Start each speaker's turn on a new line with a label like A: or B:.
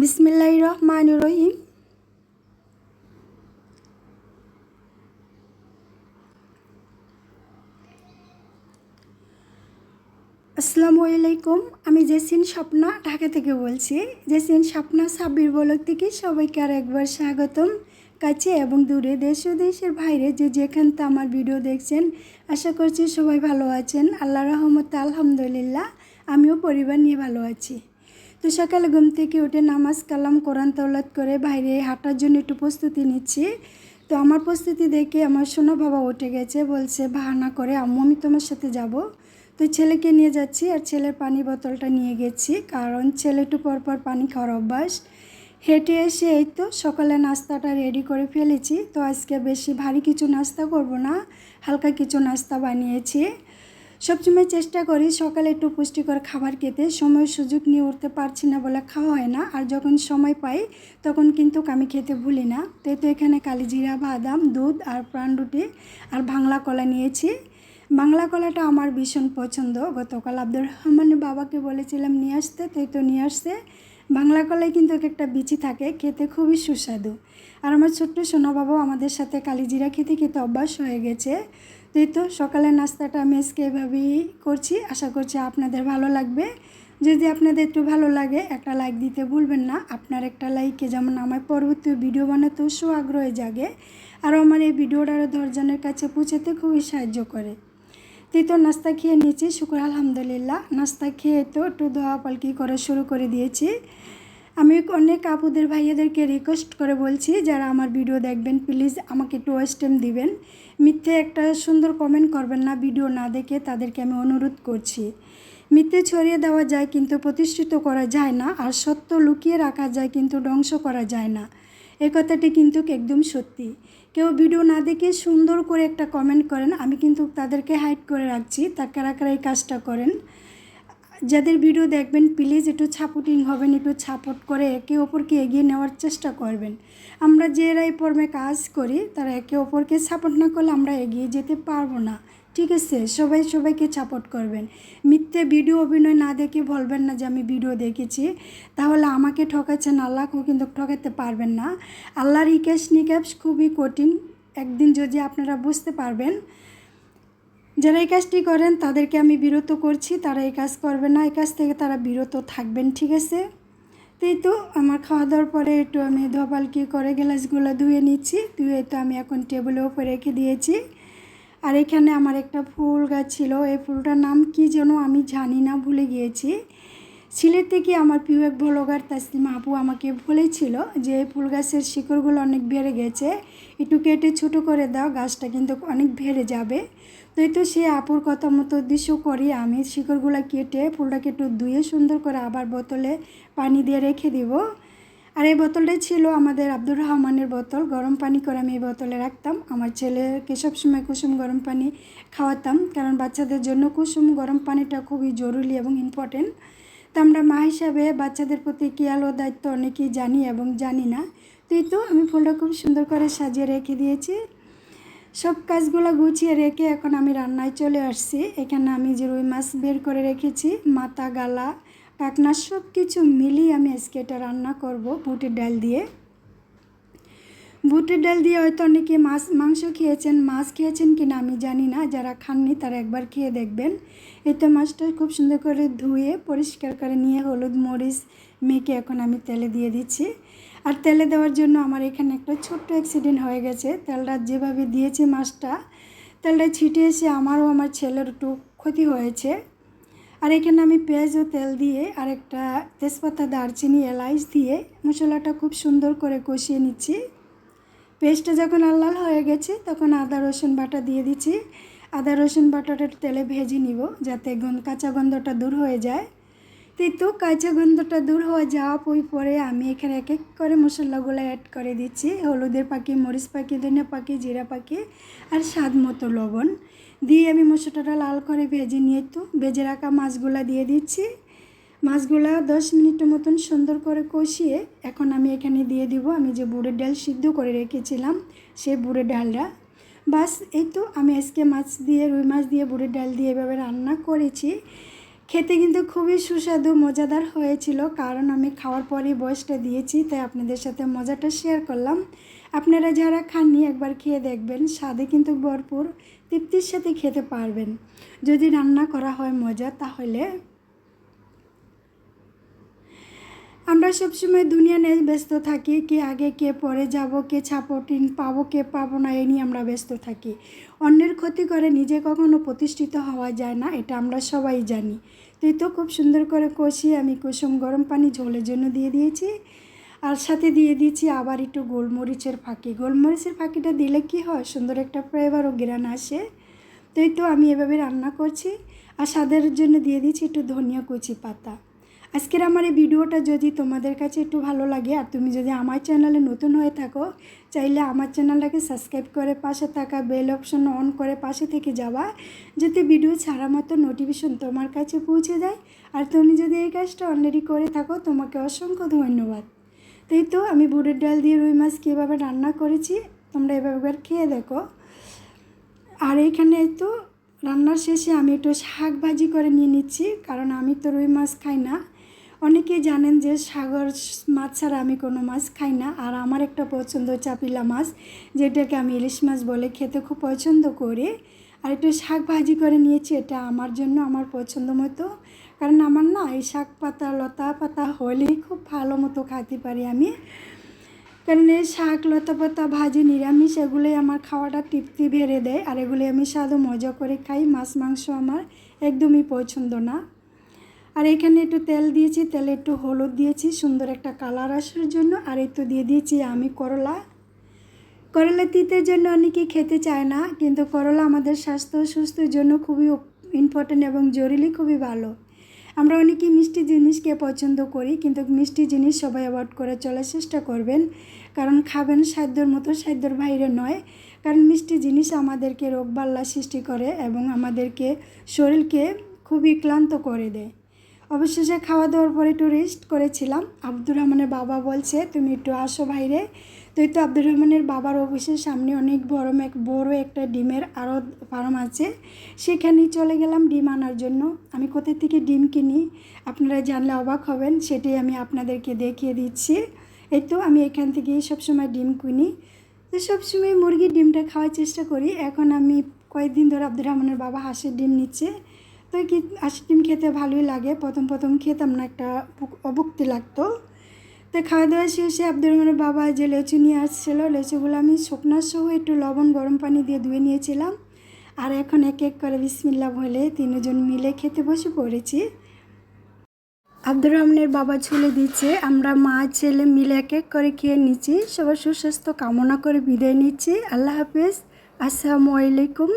A: বিসমিল্লাহ রহমান রহিম। আসসালামু আলাইকুম, আমি জেসিন স্বপ্না, ঢাকা থেকে বলছি। জেসিন স্বপ্না সাব্বির বলক থেকে সবাইকে আর একবার স্বাগতম। কাছে এবং দূরে দেশ ও দেশের বাইরে যে যেখান থেকে আমার ভিডিও দেখছেন, আশা করছি সবাই ভালো আছেন। আল্লাহ রহমত আলহামদুলিল্লাহ, আমিও পরিবার নিয়ে ভালো আছি। তো সকালে ঘুম থেকে উঠে নামাজ কালাম, কোরআন তৌলাত করে বাইরে হাঁটার জন্য একটু প্রস্তুতি নিচ্ছি। তো আমার প্রস্তুতি দেখে আমার সোনা বাবা উঠে গেছে, বলছে, বাহানা করে, আম্মু, আমি তোমার সাথে যাব। তো ছেলেকে নিয়ে যাচ্ছি আর ছেলের পানি বোতলটা নিয়ে গেছি, কারণ ছেলে একটু পর পর পানি খাওয়ার অভ্যাস। হেঁটে এসে এই তো সকালে নাস্তাটা রেডি করে ফেলেছি। তো আজকে বেশি ভারী কিছু নাস্তা করব না, হালকা কিছু নাস্তা বানিয়েছি। সবসময় চেষ্টা করি সকালে একটু পুষ্টিকর খাবার খেতে। সময় সুযোগ নিয়ে উঠতে পারছি না বলে খাওয়া হয় না। আর যখন সময় পাই, তখন কিন্তু আমি খেতে ভুলি না। তো তো এখানে কালিজিরা বাদাম, দুধ আর প্রাণ রুটি আর ভাংলা কলা নিয়েছি। বাংলা কলাটা আমার ভীষণ পছন্দ। গতকাল আব্দুর রহমানের বাবাকে বলেছিলাম, নিয়ে আসতে। তো এই তো নিয়ে আসতে বাংলা কলায় কিন্তু এক একটা বিচি থাকে, খেতে খুবই সুস্বাদু। আর আমার ছোট্ট সোনা বাবাও আমাদের সাথে কালিজিরা খেতে খেতে অভ্যাস হয়ে গেছে। তো এই তো সকালের নাস্তাটা আমি আজকে এভাবেই করছি। আশা করছি আপনাদের ভালো লাগবে। যদি আপনাদের একটু ভালো লাগে, একটা লাইক দিতে ভুলবেন না। আপনার একটা লাইকে যেমন আমার পরবর্তী ভিডিও বানাতেও সু আগ্রহে জাগে। আর আমার এই ভিডিওটা আরও দশজনের কাছে পৌঁছাতে খুবই সাহায্য করে। তুই তো নাস্তা খেয়ে নিয়েছি, শুক্র আলহামদুলিল্লাহ। নাস্তা খেয়ে তো একটু দোয়া পালকি করা শুরু করে দিয়েছি। আমি অনেক আপুদের ভাইয়াদেরকে রিকোয়েস্ট করে বলছি, যারা আমার ভিডিও দেখবেন প্লিজ আমাকে একটু ওয়েস্টেম দিবেন। মিথ্যে একটা সুন্দর কমেন্ট করবেন না ভিডিও না দেখে তাদেরকে আমি অনুরোধ করছি। মিথ্যে ছড়িয়ে দেওয়া যায় কিন্তু প্রতিষ্ঠিত করা যায় না, আর সত্য লুকিয়ে রাখা যায় কিন্তু ধ্বংস করা যায় না। এ কথাটি কিন্তু একদম সত্যি। কেউ ভিডিও না দেখে সুন্দর করে একটা কমেন্ট করেন, আমি কিন্তু তাদেরকে হাইড করে রাখছি তা কারা কারা এই কাজটা করেন? যাদের ভিডিও দেখবেন প্লিজ একটু ছাপুটিং হবেন, একটু ছাপট করে একে অপরকে এগিয়ে নেওয়ার চেষ্টা করবেন। আমরা যে রায় পর্মে কাজ করি, তারা একে অপরকে সাপোর্ট না করলে আমরা এগিয়ে যেতে পারব না। ঠিক আছে? সবাই সবাইকে সাপোর্ট করবেন। মিথ্যে ভিডিও অভিনয় না দেখে বলবেন না যে আমি ভিডিও দেখেছি। তাহলে আমাকে ঠকাচ্ছেন আল্লাহকেও কিন্তু ঠকাতে পারবেন না। আল্লাহর ইকেশ নিকেশ খুবই কঠিন। একদিন যদি আপনারা বুঝতে পারবেন যারা এই কাজটি করেন, তাদেরকে আমি বিরত করছি। তারা এই কাজ করবে না। এই কাজ থেকে তারা বিরত থাকবেন, ঠিক আছে? তাই তো আমার খাওয়া দাওয়ার পরে একটু আমি ধোপালকি করে গ্লাসগুলো ধুয়ে নিচ্ছি। ধুয়ে তো আমি এখন টেবিলের উপরে রেখে দিয়েছি। আর এখানে আমার একটা ফুল গাছ ছিল। এই ফুলটার নাম কি যেন আমি জানি না, ভুলে গিয়েছি। সিলেট থেকে আমার প্রিয় এক ব্লগার তাসলিমা আপু আমাকে বলেছিল যে, ফুল গাছের শিকড়গুলো অনেক বেড়ে গেছে, একটু কেটে ছোটো করে দাও, গাছটা কিন্তু অনেক বেড়ে যাবে। তো এই তো সে আপুর কথা মতো উদ্দেশ্য করি আমি শিকড়গুলো কেটে ফুলটাকে একটু ধুয়ে সুন্দর করে আবার বোতলে পানি দিয়ে রেখে দিব। আর এই বোতলটাই ছিল আমাদের আব্দুর রহমানের বোতল। গরম পানি করে আমি এই বোতলে রাখতাম। আমার ছেলেকে সবসময় কুসুম গরম পানি খাওয়াতাম, কারণ বাচ্চাদের জন্য কুসুম গরম পানিটা খুবই জরুরি এবং ইম্পর্টেন্ট তো আমরা মা হিসাবে বাচ্চাদের প্রতি কেয়াল ও দায়িত্ব অনেকেই জানি এবং জানি না। তুই তো, আমি ফুলটা খুব সুন্দর করে সাজিয়ে রেখে দিয়েছি। সব কাজগুলো গুছিয়ে রেখে এখন আমি রান্নায় চলে আসছি। এখানে আমি যে রুই মাছ বের করে রেখেছি, মাথা, গালা পাকনা সব কিছু মিলিয়ে আমি আজকে এটা রান্না করব বুটের ডাল দিয়ে। বুটের ডাল দিয়ে হয়তো অনেকে মাছ, মাংস খেয়েছেন, মাছ খেয়েছেন কি না আমি জানি না, যারা খাননি তারা একবার খেয়ে দেখবেন। এই তো মাছটা খুব সুন্দর করে ধুয়ে, পরিষ্কার করে নিয়ে হলুদ মরিচ মেখে এখন আমি তেলে দিয়ে দিচ্ছি। আর তেলে দেওয়ার জন্য আমার এখানে একটা ছোট্ট অ্যাক্সিডেন্ট হয়ে গেছে। তেলটা যেভাবে দিয়েছি মাছটা, তেলটা ছিটে এসে আমারও আমার ছেলের একটু ক্ষতি হয়েছে। আর এখানে আমি পেঁয়াজ ও তেল দিয়ে আর একটা তেজপাতা, দারচিনি, এলাইচ দিয়ে মশলাটা খুব সুন্দর করে কষিয়ে নিচ্ছি। পেস্টটা যখন লাল লাল হয়ে গেছে, তখন আদা, রসুন বাটা দিয়ে দিচ্ছি। আদা, রসুন বাটাটা তেলে ভেজে নিব যাতে কাঁচা গন্ধটা দূর হয়ে যায়। তো কাঁচা গন্ধটা দূর হয়ে যাওয়া ওই পরে আমি এখানে এক এক করে মশলাগুলো অ্যাড করে দিচ্ছি। হলুদের পাখি, মরিচ পাখি, ধনিয়া পাখি, জিরা পাখি আর স্বাদ মতো লবণ। দিয়ে আমি মশলাটা লাল করে ভেজে নিয়ে তো ভেজে রাখা মাছগুলো দিয়ে দিচ্ছি। মাছগুলো দশ মিনিটের মতন সুন্দর করে কষিয়ে এখন আমি এখানে দিয়ে দিব। আমি যে বুড়ের ডাল সিদ্ধ করে রেখেছিলাম সেই বুড়ের ডালটা। বাস, এই তো আমি আজকে মাছ দিয়ে, রুই মাছ দিয়ে বুড়ের ডাল দিয়ে এভাবে রান্না করেছি। খেতে কিন্তু খুবই সুস্বাদু, মজাদার হয়েছিল, কারণ আমি খাওয়ার পরই বয়সটা দিয়েছি, তাই আপনাদের সাথে মজাটা শেয়ার করলাম। আপনারা যারা খাননি, একবার খেয়ে দেখবেন, স্বাদে কিন্তু ভরপুর, তৃপ্তির সাথে খেতে পারবেন। যদি রান্না করা হয় মজা, তাহলে আমরা সবসময় দুনিয়া নিয়ে ব্যস্ত থাকি, কে আগে, কে পরে যাব, কে ছাপটিন পাবো, কে পাবো না এই নিয়ে আমরা ব্যস্ত থাকি। অন্যের ক্ষতি করে নিজে কখনো প্রতিষ্ঠিত হওয়া যায় না, এটা আমরা সবাই জানি। তুই তো খুব সুন্দর করে কষিয়ে আমি কুসুম গরম পানি ঝোলের জন্য দিয়ে দিয়েছি, আর সাথে দিয়ে দিয়েছি আবার একটু গোলমরিচের ফাঁকি। গোলমরিচের ফাঁকিটা দিলে কি হয়? সুন্দর একটা ফ্লেভার ও গ্রান আসে। তো এই তো আমি এভাবে রান্না করছি, আর স্বাদের জন্য দিয়ে দিয়েছি একটু ধনিয়া কুচি পাতা। আজকের আমার এই ভিডিওটা যদি তোমাদের কাছে একটু ভালো লাগে আর তুমি যদি আমার চ্যানেলে নতুন হয়ে থাকো, চাইলে আমার চ্যানেলটাকে সাবস্ক্রাইব করে পাশে থাকা বেল অপশন অন করে পাশে থেকে যাওয়া, যাতে ভিডিও ছাড়া মতো নোটিফিকেশন তোমার কাছে পৌঁছে যায়। আর তুমি যদি এই কাজটা অলরেডি করে থাকো, তোমাকে অসংখ্য ধন্যবাদ। তাই তো আমি বুটের ডাল দিয়ে রুই মাছ কীভাবে রান্না করেছি, তোমরা এভাবে একবার খেয়ে দেখো। আর এইখানে তো রান্নার শেষে আমি একটু শাক ভাজি করে নিয়ে নিচ্ছি, কারণ আমি তো রুই মাছ খাই না। অনেকেই জানেন যে সাগর মাছ ছাড়া আমি কোনো মাছ খাই না। আর আমার একটা পছন্দ চাপিলা মাছ, যেটাকে আমি ইলিশ মাছ বলে খেতে খুব পছন্দ করি। আর একটু শাক ভাজি করে নিয়েছি, এটা আমার জন্য আমার পছন্দ মতো। কারণ আমার না এই শাক পাতা, লতা পাতা হলেই খুব ভালো মতো খাইতে পারি আমি। কারণ এই শাক, লতা পাতা ভাজি, নিরামিষ, এগুলোই আমার খাওয়াটা তৃপ্তি ভেড়ে দেয়। আর এগুলি আমি সাদু মজা করে খাই। মাছ, মাংস আমার একদমই পছন্দ না। আর এখানে একটু তেল দিয়েছি, তেলে একটু হলুদ দিয়েছি, সুন্দর একটা কালার আসার জন্য। আর একটু দিয়ে দিয়েছি আমি করলা। করলা তিতের জন্য অনেকেই খেতে চায় না, কিন্তু করলা আমাদের স্বাস্থ্য সুস্থের জন্য খুবই ইম্পর্ট্যান্ট এবং জরুরি, খুবই ভালো। আমরা অনেকেই মিষ্টি জিনিসকে পছন্দ করি, কিন্তু মিষ্টি জিনিস সবাই অ্যাভয়েড করে চলার চেষ্টা করবেন। কারণ খাবেন সাধ্যর মতো, সাধ্যর বাইরে নয়। কারণ মিষ্টি জিনিস আমাদেরকে রোগবাল্লা সৃষ্টি করে এবং আমাদেরকে শরীরকে খুবই ক্লান্ত করে দেয়। অবশেষে খাওয়া দাওয়ার পরে একটু রেস্ট করেছিলাম। আব্দুর রহমানের বাবা বলছে, তুমি একটু আসো বাইরে। তো এই তো আব্দুর রহমানের বাবার অফিসের সামনে অনেক বড় এক, বড় একটা ডিমের আরও ফার্ম আছে। সেখানেই চলে গেলাম ডিম আনার জন্য। আমি কোথা থেকে ডিম কিনি আপনারা জানলে অবাক হবেন, সেটাই আমি আপনাদেরকে দেখিয়ে দিচ্ছি। এই তো আমি এখান থেকে সবসময় ডিম কিনি। তো সবসময় মুরগির ডিমটা খাওয়ার চেষ্টা করি। এখন আমি কয়েকদিন ধরে আব্দুর রহমানের বাবা হাঁসের ডিম নিচ্ছে। তো ডিম খেতে ভালোই লাগে? প্রথম প্রথম খেতাম না, একটা অভুক্তি লাগতো। তো খাওয়া দাওয়া শেষে আব্দুর রহমানের বাবা যে লেচু নিয়ে আসছিল, লেচুগুলো আমি সহ একটু লবণ, গরম পানি দিয়ে ধুয়ে নিয়েছিলাম। আর এখন এক এক করে বিসমিল্লা বলে তিনজন মিলে খেতে বসে পড়েছি। আব্দুর রহমানের বাবা ছুলে দিচ্ছে, আমরা মা, ছেলে মিলে এক এক করে খেয়ে নিচ্ছি। সবার সুস্বাস্থ্য কামনা করে বিদায় নিচ্ছি। আল্লাহ হাফেজ। আসসালামু আলাইকুম।